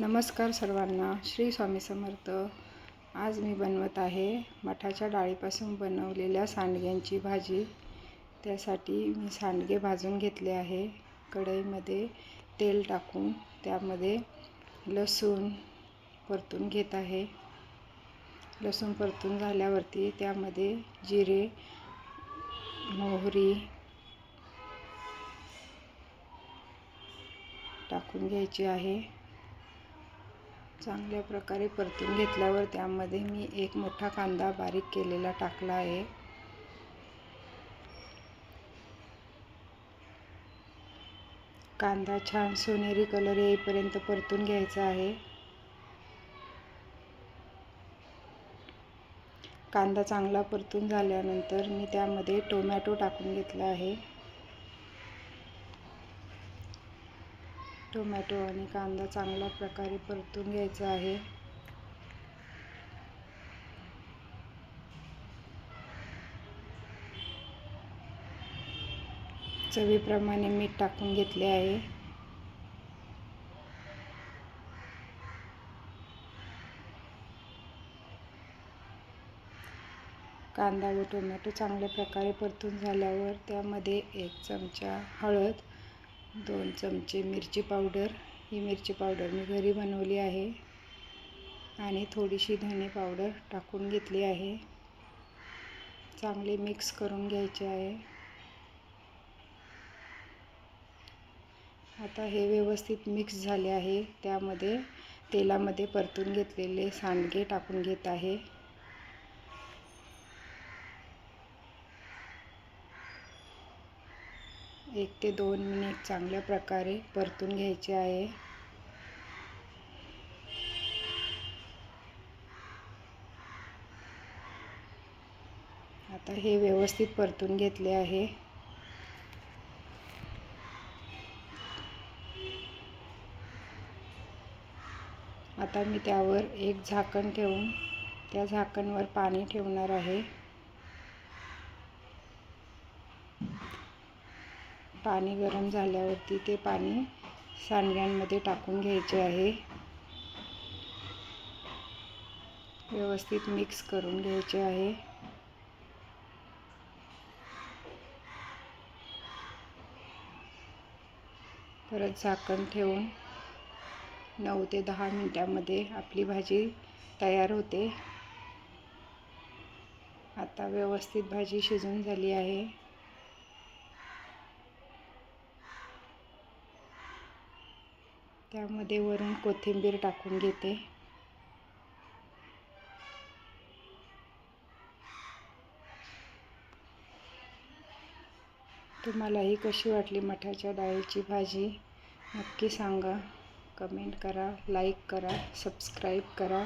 नमस्कार सर्वांना. श्री स्वामी समर्थ. आज मी बनवत आहे मठाच्या डाळीपासून बनवलेल्या सांडग्यांची भाजी. त्यासाठी मी सांडगे भाजून घेतले आहे. कढईमध्ये तेल टाकून त्यामध्ये लसूण परतून घेत आहे. लसूण परतून झाल्यावरती त्यामध्ये जिरे मोहरी टाकून घ्यायची आहे. चांगल्या प्रकारे परतून घेतल्यावर त्यामध्ये मी एक मोठा कांदा बारीक केलेला टाकला आहे. कांदा छान सोनेरी कलर येईपर्यंत परतून घ्यायचा आहे. कांदा चांगला परतून झाल्यानंतर मी त्यामध्ये टोमॅटो टाकून घेतला आहे. टोमॅटो आणि कांदा चांगल्या प्रकारे परतून घ्यायचा आहे. चवीप्रमाणे मीठ टाकून घेतले आहे. कांदा व टोमॅटो चांगल्या प्रकारे परतून झाल्यावर त्यामध्ये एक चमचा हळद दोन चमचे मिरची पावडर. ही मिरची पावडर मी घरी बनवली आहे. आणि थोडीशी धने पावडर टाकून घेतली आहे. चांगले मिक्स करून घ्यायचे आहे. आता हे व्यवस्थित मिक्स झाले आहे. त्यामध्ये तेलामध्ये परतून घेतलेले सांडगे टाकून घेत आहे. एक ते दोन मिनिट चांगल्या प्रकारे परतून घ्यायचे आहे. आता हे व्यवस्थित परतून घेतले आहे. आता मी त्यावर एक झाकण ठेवून त्या झाकणवर पाणी ठेवणार आहे. पाणी गरम झाल्यावरती ते पाणी सांडग्यांमध्ये टाकून घ्यायचे आहे. व्यवस्थित मिक्स करून घ्यायचे आहे. परत झाकण ठेवून नऊ ते दहा मिनटामध्ये आपली भाजी तयार होते. आता व्यवस्थित भाजी शिजून झाली आहे. त्यामध्ये वरून कोथिंबीर टाकून घेते. तुम्हाला ही कशी वाटली मठाच्या डाळीची भाजी? नक्की सांगा. कमेंट करा लाईक करा सबस्क्राईब करा.